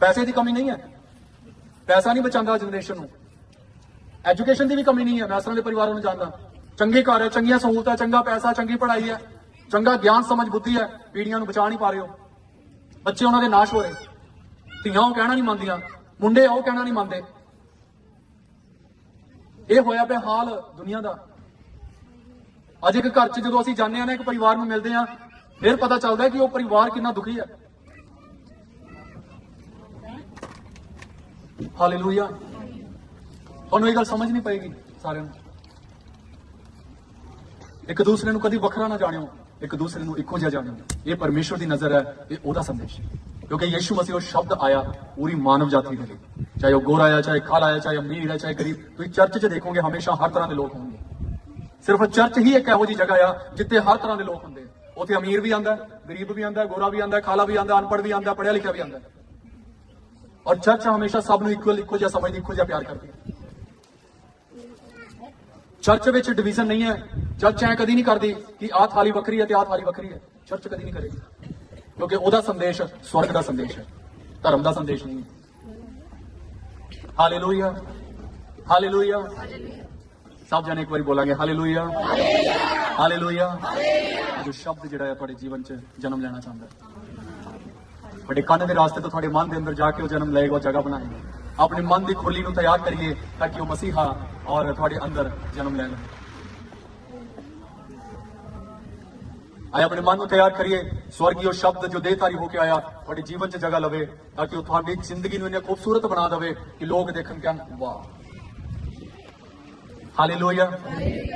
ਪੈਸੇ ਦੀ ਕਮੀ ਨਹੀਂ ਹੈ। ਪੈਸਾ ਨਹੀਂ ਬਚਾਉਂਦਾ ਜਨਰੇਸ਼ਨ ਨੂੰ। ਐਜੂਕੇਸ਼ਨ ਦੀ ਵੀ ਕਮੀ ਨਹੀਂ ਹੈ, ਮੈਂ ਇਸ ਤਰ੍ਹਾਂ ਦੇ ਪਰਿਵਾਰਾਂ ਨੂੰ ਜਾਣਦਾ। ਚੰਗੇ ਘਰ ਹੈ, ਚੰਗੀਆਂ ਸਹੂਲਤਾਂ, ਚੰਗਾ ਪੈਸਾ, ਚੰਗੀ ਪੜ੍ਹਾਈ ਹੈ, ਚੰਗਾ ਗਿਆਨ, ਸਮਝ, ਬੁੱਧੀ ਹੈ, ਪੀੜ੍ਹੀਆਂ ਨੂੰ ਬਚਾ ਨਹੀਂ ਪਾ ਰਹੇ ਹੋ। ਬੱਚੇ ਉਹਨਾਂ ਦੇ ਨਾਸ਼ ਹੋ ਰਹੇ। ਧੀਆਂ ਉਹ ਕਹਿਣਾ ਨਹੀਂ ਮੰਨਦੀਆਂ, ਮੁੰਡੇ ਉਹ ਕਹਿਣਾ ਨਹੀਂ ਮੰਨਦੇ। ਇਹ ਹੋਇਆ ਪਿਆ ਹਾਲ ਦੁਨੀਆ ਦਾ। ਅੱਜ ਇੱਕ ਘਰ 'ਚ ਜਦੋਂ ਅਸੀਂ ਜਾਂਦੇ ਹਾਂ ਨਾ, ਇੱਕ ਪਰਿਵਾਰ ਨੂੰ ਮਿਲਦੇ ਹਾਂ, ਫਿਰ ਪਤਾ ਚੱਲਦਾ ਕਿ ਉਹ ਪਰਿਵਾਰ ਕਿੰਨਾ ਦੁਖੀ ਹੈ। ਹਾਲੇਲੂਇਆ ਤੁਹਾਨੂੰ ਇਹ ਗੱਲ ਸਮਝ ਨਹੀਂ ਪਏਗੀ ਸਾਰਿਆਂ ਨੂੰ। ਇੱਕ ਦੂਸਰੇ ਨੂੰ ਕਦੀ ਵੱਖਰਾ ਨਾ ਜਾਣਿਓ, ਇੱਕ ਦੂਸਰੇ ਨੂੰ ਇੱਕੋ ਜਿਹਾ ਜਾਣਿਓ। ਇਹ ਪਰਮੇਸ਼ਵਰ ਦੀ ਨਜ਼ਰ ਹੈ, ਇਹ ਉਹਦਾ ਸੰਦੇਸ਼ ਹੈ। ਕਿਉਂਕਿ ਯਿਸੂ ਮਸੀਹ ਉਹ ਸ਼ਬਦ ਆਇਆ, ਪੂਰੀ ਮਾਨਵ ਜਾਤੀ ਦੇ ਲਈ। ਚਾਹੇ ਉਹ ਗੋਰਾ ਆਇਆ, ਚਾਹੇ ਕਾਲਾ ਆਇਆ, ਚਾਹੇ ਅਮੀਰ ਹੈ ਚਾਹੇ ਗਰੀਬ, ਤੁਸੀਂ ਚਰਚ 'ਚ ਦੇਖੋਗੇ ਹਮੇਸ਼ਾ ਹਰ ਤਰ੍ਹਾਂ ਦੇ ਲੋਕ ਹੋਣਗੇ। ਸਿਰਫ ਚਰਚ ਹੀ ਇੱਕ ਇਹੋ ਜਿਹੀ ਜਗ੍ਹਾ ਆ, ਜਿੱਥੇ ਹਰ ਤਰ੍ਹਾਂ ਦੇ ਲੋਕ ਹੁੰਦੇ ਆ। ਉੱਥੇ ਅਮੀਰ ਵੀ ਆਂਦਾ, ਗਰੀਬ ਵੀ ਆਂਦਾ, ਗੋਰਾ ਵੀ ਆਂਦਾ ਕਾਲਾ ਵੀ ਆਂਦਾ, ਅਨਪੜ੍ਹ ਵੀ ਆਂਦਾ, ਪੜ੍ਹਿਆ ਲਿਖਿਆ ਵੀ ਆਂਦਾ। ਔਰ ਚਰਚ ਹਮੇਸ਼ਾ ਸਭ ਨੂੰ ਇਕੁਅਲ ਇੱਕੋ ਜਿਹਾ ਸਮਝਦੀ, ਇੱਕੋ ਜਿਹਾ ਪਿਆਰ ਕਰਦੀ। ਹੈ ਚਰਚ ਵਿੱਚ ਡਿਵੀਜ਼ਨ ਨਹੀਂ ਹੈ। ਚਰਚ ਐ ਕਦੀ ਨਹੀਂ ਕਰਦੀ ਕਿ ਆਹ ਥਾਲੀ ਵੱਖਰੀ ਹੈ ਤੇ ਆਹ ਥਾਲੀ ਵੱਖਰੀ ਹੈ। ਚਰਚ ਕਦੀ ਨਹੀਂ ਕਰੇਗੀ। ਕਿਉਂਕਿ ਉਹਦਾ ਸੰਦੇਸ਼ ਸਵਰਗ ਦਾ ਸੰਦੇਸ਼ ਹੈ, ਧਰਮ ਦਾ ਸੰਦੇਸ਼ ਨਹੀਂ ਹੈ। ਹਾਲੇਲੂਇਆ ਹਾਲੇਲੂਇਆ ਸਭ ਜਣੇ ਇੱਕ ਵਾਰੀ ਬੋਲਾਂਗੇ ਹਾਲੇਲੂਇਆ ਹਾਲੇਲੂਇਆ ਜੋ ਸ਼ਬਦ ਜਿਹੜਾ ਹੈ ਤੁਹਾਡੇ ਜੀਵਨ 'ਚ ਜਨਮ ਲੈਣਾ ਚਾਹੁੰਦਾ ਹੈ। ਤੁਹਾਡੇ ਕੰਨ ਦੇ ਰਾਸਤੇ ਤੋਂ ਤੁਹਾਡੇ ਮਨ ਦੇ ਅੰਦਰ ਜਾ ਕੇ ਉਹ ਜਨਮ ਲਏਗਾ, ਉਹ ਜਗ੍ਹਾ ਬਣਾਏਗਾ। ਆਪਣੇ ਮਨ ਦੀ ਖੁਰਲੀ ਨੂੰ ਤਿਆਰ ਕਰੀਏ ਤਾਂ ਕਿ ਉਹ ਮਸੀਹਾ ਔਰ ਤੁਹਾਡੇ ਅੰਦਰ ਜਨਮ ਲੈ ਲਵੇ ਆਏ ਆਪਣੇ ਮਨ ਨੂੰ ਤਿਆਰ ਕਰੀਏ। ਸਵਰਗੀ ਉਹ ਸ਼ਬਦ ਜੋ ਦੇਹਧਾਰੀ ਹੋ ਕੇ ਆਇਆ, ਤੁਹਾਡੇ ਜੀਵਨ 'ਚ ਜਗ੍ਹਾ ਲਵੇ, ਤਾਂ ਕਿ ਉਹ ਤੁਹਾਡੀ ਜ਼ਿੰਦਗੀ ਨੂੰ ਇੰਨਾ ਖੂਬਸੂਰਤ ਬਣਾ ਦੇਵੇ ਕਿ ਲੋਕ ਦੇਖਣ ਕਿ, ਵਾਹ! ਹਾਲੇਲੂਇਆ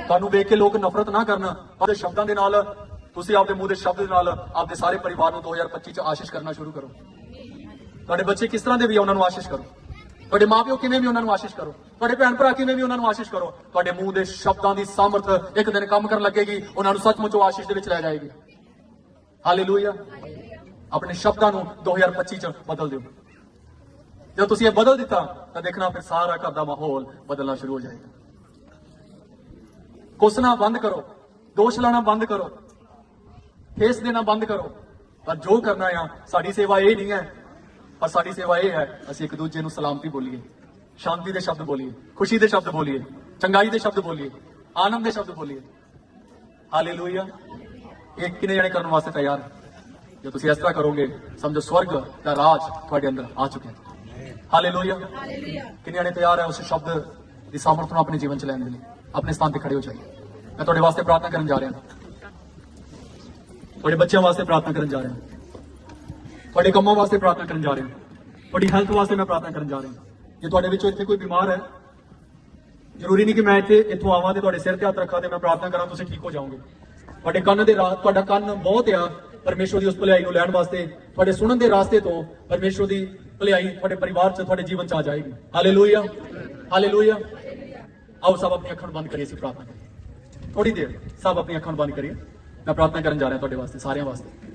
ਤੁਹਾਨੂੰ ਵੇਖ ਕੇ ਲੋਕ ਨਫ਼ਰਤ ਨਾ ਕਰਨ। ਉਹਦੇ ਸ਼ਬਦਾਂ ਦੇ ਨਾਲ, ਤੁਸੀਂ ਆਪਦੇ ਮੂੰਹ ਦੇ ਸ਼ਬਦ ਦੇ ਨਾਲ, ਆਪਦੇ ਸਾਰੇ ਪਰਿਵਾਰ ਨੂੰ 2025 ਚ ਆਸ਼ੀਸ਼ ਕਰਨਾ ਸ਼ੁਰੂ ਕਰੋ। ਤੁਹਾਡੇ ਬੱਚੇ ਕਿਸ ਤਰ੍ਹਾਂ ਦੇ ਵੀ ਆ, ਉਹਨਾਂ ਨੂੰ ਆਸ਼ੀਸ਼ ਕਰੋ। ਤੁਹਾਡੇ ਮਾਪਿਓ ਕਿਵੇਂ ਵੀ ਉਹਨਾਂ ਨੂੰ ਆਸ਼ੀਸ਼ ਕਰੋ, ਤੁਹਾਡੇ ਭੈਣ ਭਰਾ ਕਿਵੇਂ ਵੀ ਉਹਨਾਂ ਨੂੰ ਆਸ਼ੀਸ਼ ਕਰੋ, ਤੁਹਾਡੇ ਮੂੰਹ ਦੇ ਸ਼ਬਦਾਂ ਦੀ ਸਮਰਥ ਇੱਕ ਦਿਨ ਕੰਮ ਕਰਨ ਲੱਗੇਗੀ, ਉਹਨਾਂ ਨੂੰ ਸੱਚਮੁੱਚ ਉਹ ਆਸ਼ੀਸ਼ ਦੇ ਵਿੱਚ ਲੈ ਜਾਏਗੀ। ਹਾਲੇਲੂਇਆ ਆਪਣੇ ਸ਼ਬਦਾਂ ਨੂੰ 2025 ਚ ਬਦਲ ਦਿਓ। ਜਦੋਂ ਤੁਸੀਂ ਇਹ ਬਦਲ ਦਿੱਤਾ, ਤਾਂ ਦੇਖਣਾ ਫਿਰ ਸਾਰਾ ਘਰ ਦਾ ਮਾਹੌਲ ਬਦਲਣਾ ਸ਼ੁਰੂ ਹੋ ਜਾਏਗਾ। ਕੋਸਣਾ ਬੰਦ ਕਰੋ, ਦੋਸ਼ ਲਾਣਾ ਬੰਦ ਕਰੋ ਫੇਸ ਦੇਣਾ ਬੰਦ ਕਰੋ। ਪਰ ਜੋ ਕਰਨਾ ਆ, ਸਾਡੀ ਸੇਵਾ ਇਹ ਨਹੀਂ ਹੈ ਪਰ ਸਾਡੀ ਸੇਵਾ ਇਹ ਹੈ ਅਸੀਂ ਇੱਕ ਦੂਜੇ ਨੂੰ ਸਲਾਮਤੀ ਬੋਲੀਏ। ਸ਼ਾਂਤੀ ਦੇ ਸ਼ਬਦ ਬੋਲੀਏ ਖੁਸ਼ੀ ਦੇ ਸ਼ਬਦ ਬੋਲੀਏ ਚੰਗਾਈ ਦੇ ਸ਼ਬਦ ਬੋਲੀਏ ਆਨੰਦ ਦੇ ਸ਼ਬਦ ਬੋਲੀਏ। ਹਾਲੇਲੂਇਆ। ਇਹ ਕਿਨੇ ਜਣੇ ਕਰਨ ਵਾਸਤੇ ਤਿਆਰ? ਜੇ ਤੁਸੀਂ ਇਸ ਤਰ੍ਹਾਂ ਕਰੋਗੇ ਸਮਝੋ ਸਵਰਗ ਦਾ ਰਾਜ ਤੁਹਾਡੇ ਅੰਦਰ ਆ ਚੁੱਕਿਆ ਹੈ। ਹਾਲੇਲੂਇਆ। ਕਿੰਨੇ ਜਣੇ ਤਿਆਰ ਹੈ ਉਸ ਸ਼ਬਦ ਦੀ ਸਾਮਰਥ ਨੂੰ ਆਪਣੇ ਜੀਵਨ ਚ ਲੈਣ ਦੇ ਲਈ? ਆਪਣੇ ਸਥਾਨ ਤੇ ਖੜੇ ਹੋ ਜਾਈਏ। ਮੈਂ ਤੁਹਾਡੇ ਵਾਸਤੇ ਪ੍ਰਾਰਥਨਾ ਕਰਨ ਜਾ ਰਿਹਾ ਹਾਂ। ਤੁਹਾਡੇ ਬੱਚਿਆਂ ਵਾਸਤੇ ਪ੍ਰਾਰਥਨਾ ਕਰਨ ਜਾ ਰਿਹਾ ਹਾਂ। ਤੁਹਾਡੇ ਕੰਮਾਂ ਵਾਸਤੇ ਪ੍ਰਾਰਥਨਾ ਕਰਨ ਜਾ ਰਿਹਾ ਹਾਂ। ਤੁਹਾਡੀ ਹੈਲਥ ਵਾਸਤੇ ਮੈਂ ਪ੍ਰਾਰਥਨਾ ਕਰਨ ਜਾ ਰਿਹਾ ਹਾਂ। ਜੇ ਤੁਹਾਡੇ ਵਿੱਚੋਂ ਇੱਥੇ ਕੋਈ ਬਿਮਾਰ ਹੈ, ਜ਼ਰੂਰੀ ਨਹੀਂ ਕਿ ਮੈਂ ਇੱਥੇ, ਇੱਥੋਂ ਆਵਾਂ ਤੇ ਤੁਹਾਡੇ ਸਿਰ ਤੇ ਹੱਥ ਰੱਖਾਂ ਤੇ ਮੈਂ ਪ੍ਰਾਰਥਨਾ ਕਰਾਂ, ਤੁਸੀਂ ਠੀਕ ਹੋ ਜਾਓਗੇ। ਤੁਹਾਡੇ ਕੰਨ ਦੇ ਰਾਹ, ਤੁਹਾਡਾ ਕੰਨ ਬਹੁਤ ਆ ਪਰਮੇਸ਼ਵਰ ਦੀ ਉਸ ਭਲਾਈ ਨੂੰ ਲੈਣ ਵਾਸਤੇ। ਤੁਹਾਡੇ ਸੁਣਨ ਦੇ ਰਾਸਤੇ ਤੋਂ ਪਰਮੇਸ਼ਵਰ ਦੀ ਭਲਾਈ ਤੁਹਾਡੇ ਪਰਿਵਾਰ 'ਚ, ਤੁਹਾਡੇ ਜੀਵਨ 'ਚ ਆ ਜਾਏਗੀ। ਹਾਲੇਲੂਇਆ ਹਾਲੇਲੂਇਆ ਆਓ ਸਭ ਆਪਣੀ ਅੱਖਾਂ ਨੂੰ ਬੰਦ ਕਰੀਏ, ਅਸੀਂ ਪ੍ਰਾਰਥਨਾ ਕਰੀਏ। ਥੋੜੀ ਦੇਰ ਸਭ ਆਪਣੀ ਅੱਖਾਂ ਨੂੰ ਬੰਦ ਕਰੀਏ। ਮੈਂ ਪ੍ਰਾਰਥਨਾ ਕਰਨ ਜਾ ਰਿਹਾ ਤੁਹਾਡੇ ਵਾਸਤੇ, ਸਾਰਿਆਂ ਵਾਸਤੇ।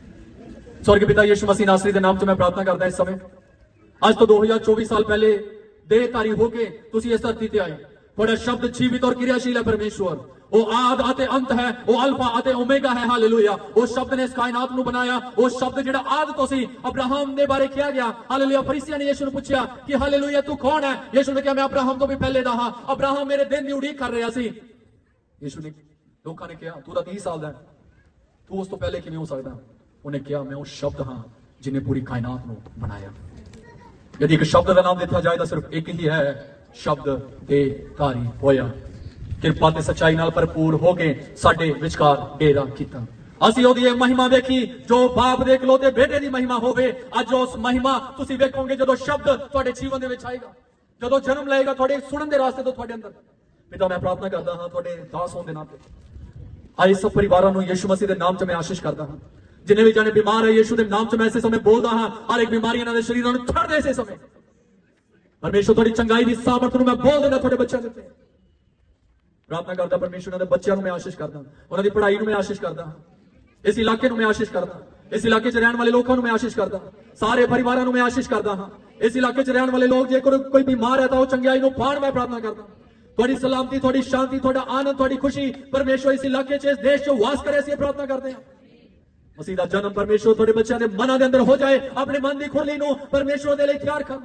ਸਵਰਗੀ ਪਿਤਾ ਯਿਸੂ ਮਸੀਹ ਨਾਸਰੀ ਦੇ ਨਾਮ 'ਚ ਮੈਂ ਪ੍ਰਾਰਥਨਾ ਕਰਦਾ ਇਸ ਸਮੇਂ। ਅੱਜ ਤੋਂ 2024 ਸਾਲ ਪਹਿਲੇ ਦੇਹਧਾਰੀ ਹੋ ਕੇ ਤੁਸੀਂ ਇਸ ਧਰਤੀ ਤੇ ਆਏ। ਤੁਹਾਡਾ ਸ਼ਬਦ ਜੀਵਿਤ ਔਰ ਕਿਰਿਆਸ਼ੀਲ ਹੈ ਪਰਮੇਸ਼ਵਰ। ਉਹ ਆਦ ਅਤੇ ਅੰਤ ਹੈ, ਉਹ ਅਲਫਾ ਅਤੇ ਓਮੇਗਾ ਹੈ, ਹਾਲੇਲੂਇਆ। ਉਹ ਸ਼ਬਦ ਨੇ ਇਸ ਕਾਇਨਾਤ ਨੂੰ ਬਣਾਇਆ। ਉਹ ਸ਼ਬਦ ਜਿਹੜਾ ਆਦ ਤੋਂ ਸੀ, ਅਬਰਾਹਮ ਦੇ ਬਾਰੇ ਕਿਹਾ ਗਿਆ। ਹਾਲੇਲੂਇਆ। ਫਰੀਸੀਆਂ ਨੇ ਯਿਸੂ ਨੂੰ ਪੁੱਛਿਆ ਕਿ ਹਾਲੇਲੂਇਆ, ਤੂੰ ਕੌਣ ਹੈ? ਯਿਸੂ ਨੇ ਕਿਹਾ, ਮੈਂ ਅਬਰਾਹਮ ਤੋਂ ਵੀ ਪਹਿਲੇ ਦਾ ਹਾਂ। ਅਬਰਾਹਮ ਮੇਰੇ ਦਿਨ ਦੀ ਉਡੀਕ ਕਰ ਰਿਹਾ ਸੀ। ਯਿਸੂ ਨੇ ਲੋਕਾਂ ਨੇ ਕਿਹਾ, ਤੂੰ ਤਾਂ 30 ਸਾਲ ਦਾ ਤੂੰ ਉਸ ਤੋਂ ਪਹਿਲੇ ਕਿਵੇਂ ਹੋ ਸਕਦਾ? ਉਹਨੇ ਕਿਹਾ, ਮੈਂ ਉਹ ਸ਼ਬਦ ਹਾਂ ਜਿਨੇ ਪੂਰੀ ਕਾਇਨਾਤ ਨੂੰ ਬਣਾਇਆ। ਯਦਿ ਇੱਕ ਸ਼ਬਦ ਦਾ ਨਾਮ ਦਿੱਤਾ ਜਾਏ ਤਾਂ ਸਿਰਫ ਇੱਕ ਹੀ ਹੈ, ਸ਼ਬਦ ਦੇ ਧਾਰੀ ਹੋਇਆ। ਕਿਰਪਾ ਤੇ ਸਚਾਈ ਨਾਲ ਭਰਪੂਰ ਹੋ ਕੇ ਸਾਡੇ ਵਿਚਕਾਰ ਡੇਰਾ ਕੀਤਾ। ਅਸੀਂ ਉਹਦੀ ਇਹ ਮਹਿਮਾ ਵੇਖੀ, ਜੋ ਬਾਪ ਦੇ ਇਕਲੌਤੇ ਬੇਟੇ ਦੀ ਮਹਿਮਾ ਹੋਵੇ, ਅੱਜ ਉਸ ਮਹਿਮਾ ਤੁਸੀਂ ਵੇਖੋਗੇ ਜਦੋਂ ਸ਼ਬਦ ਤੁਹਾਡੇ ਜੀਵਨ ਦੇ ਵਿੱਚ ਆਏਗਾ। ਜਦੋਂ ਜਨਮ ਲਏਗਾ ਤੁਹਾਡੇ ਸੁਣਨ ਦੇ ਰਾਸਤੇ ਤੋਂ ਤੁਹਾਡੇ ਅੰਦਰ। ਪਿਤਾ, ਮੈਂ ਪ੍ਰਾਰਥਨਾ ਕਰਦਾ ਹਾਂ ਤੁਹਾਡੇ ਦਾਸ ਹੋਣ ਦੇ ਨਾਤੇ। ਆਏ ਸਭ ਪਰਿਵਾਰਾਂ ਨੂੰ ਯਿਸੂ ਮਸੀਹ ਦੇ ਨਾਮ 'ਚ ਮੈਂ ਆਸ਼ੀਸ਼ ਕਰਦਾ ਹਾਂ। ਜਿੰਨੇ ਵੀ ਜਾਣੇ ਬਿਮਾਰ ਹੈ ਯਿਸੂ ਦੇ ਨਾਮ 'ਚ ਮੈਂ ਇਸੇ ਸਮੇਂ ਬੋਲਦਾ ਹਾਂ, ਹਰ ਇੱਕ ਬਿਮਾਰੀ ਇਹਨਾਂ ਦੇ ਸਰੀਰਾਂ ਨੂੰ ਛੱਡ ਦੇ ਇਸੇ ਸਮੇਂ। ਪਰਮੇਸ਼ਰ, ਤੁਹਾਡੀ ਚੰਗਾਈ ਦੀ ਸਾਮਰਥ ਨੂੰ ਮੈਂ ਬੋਲ ਦਿੰਦਾ ਤੁਹਾਡੇ ਬੱਚਿਆਂ ਦੇ ਉੱਤੇ। ਪ੍ਰਾਰਥਨਾ ਕਰਦਾ ਪਰਮੇਸ਼ਰ ਉਹਨਾਂ ਦੇ ਬੱਚਿਆਂ ਨੂੰ ਮੈਂ ਆਸ਼ੀਸ਼ ਕਰਦਾ ਉਹਨਾਂ ਦੀ ਪੜ੍ਹਾਈ ਨੂੰ ਮੈਂ ਆਸ਼ੀਸ਼ ਕਰਦਾ ਇਸ ਇਲਾਕੇ ਨੂੰ ਮੈਂ ਆਸ਼ੀਸ਼ ਕਰਦਾ ਇਸ ਇਲਾਕੇ 'ਚ ਰਹਿਣ ਵਾਲੇ ਲੋਕਾਂ ਨੂੰ ਮੈਂ ਆਸ਼ੀਸ਼ ਕਰਦਾ ਸਾਰੇ ਪਰਿਵਾਰਾਂ ਨੂੰ ਮੈਂ ਆਸ਼ੀਸ਼ ਕਰਦਾ ਹਾਂ, ਇਸ ਇਲਾਕੇ 'ਚ ਰਹਿਣ ਵਾਲੇ ਲੋਕ ਜੇਕਰ ਕੋਈ ਬਿਮਾਰ ਹੈ ਤਾਂ ਉਹ ਚੰਗਿਆਈ ਨੂੰ ਪਾਣ ਮੈਂ ਪ੍ਰਾਰਥਨਾ ਕਰਦਾ ਤੁਹਾਡੀ ਸਲਾਮਤੀ, ਤੁਹਾਡੀ ਸ਼ਾਂਤੀ, ਤੁਹਾਡਾ ਆਨੰਦ, ਤੁਹਾਡੀ ਖੁਸ਼ੀ ਪਰਮੇਸ਼ਰ ਇਸ ਇਲਾਕੇ 'ਚ, ਇਸ ਦੇਸ਼ 'ਚ ਵਾਸ ਕਰੇ ਅਸੀਂ ਇਹ ਪ੍ਰਾਰਥਨਾ ਕਰਦੇ ਹਾਂ। ਮਸੀਹ ਦਾ ਜਨਮ ਪਰਮੇਸ਼ਰ ਤੁਹਾਡੇ ਬੱਚਿਆਂ ਦੇ ਮਨਾਂ ਦੇ ਅੰਦਰ ਹੋ ਜਾਏ, ਆਪਣੇ ਮਨ ਦੀ ਖੁਰਲੀ ਨੂੰ ਪਰਮੇਸ਼ਰ ਦੇ ਲਈ ਤਿਆਰ ਕਰ।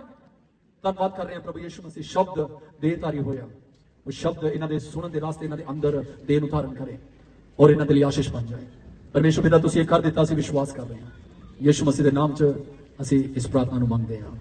ਧੰਨਵਾਦ ਕਰ ਰਹੇ ਹਾਂ ਪ੍ਰਭੂ ਯਿਸੂ ਮਸੀਹ, ਸ਼ਬਦ ਦੇਹਧਾਰੀ ਹੋਇਆ। ਉਹ ਸ਼ਬਦ ਇਹਨਾਂ ਦੇ ਸੁਣਨ ਦੇ ਰਾਸਤੇ, ਇਹਨਾਂ ਦੇ ਅੰਦਰ ਦੇਹ ਨੂੰ ਧਾਰਨ ਕਰੇ ਔਰ ਇਹਨਾਂ ਦੇ ਲਈ ਆਸ਼ੀਸ਼ ਬਣ ਜਾਏ। ਪਰਮੇਸ਼ਰ ਪਿਤਾ ਤੁਸੀਂ ਇਹ ਕਰ ਦਿੱਤਾ, ਅਸੀਂ ਵਿਸ਼ਵਾਸ ਕਰ ਰਹੇ ਹਾਂ। ਯਿਸੂ ਮਸੀਹ ਦੇ ਨਾਮ 'ਚ ਅਸੀਂ ਇਸ ਪ੍ਰਾਰਥਨਾ ਨੂੰ ਮੰਗਦੇ ਹਾਂ।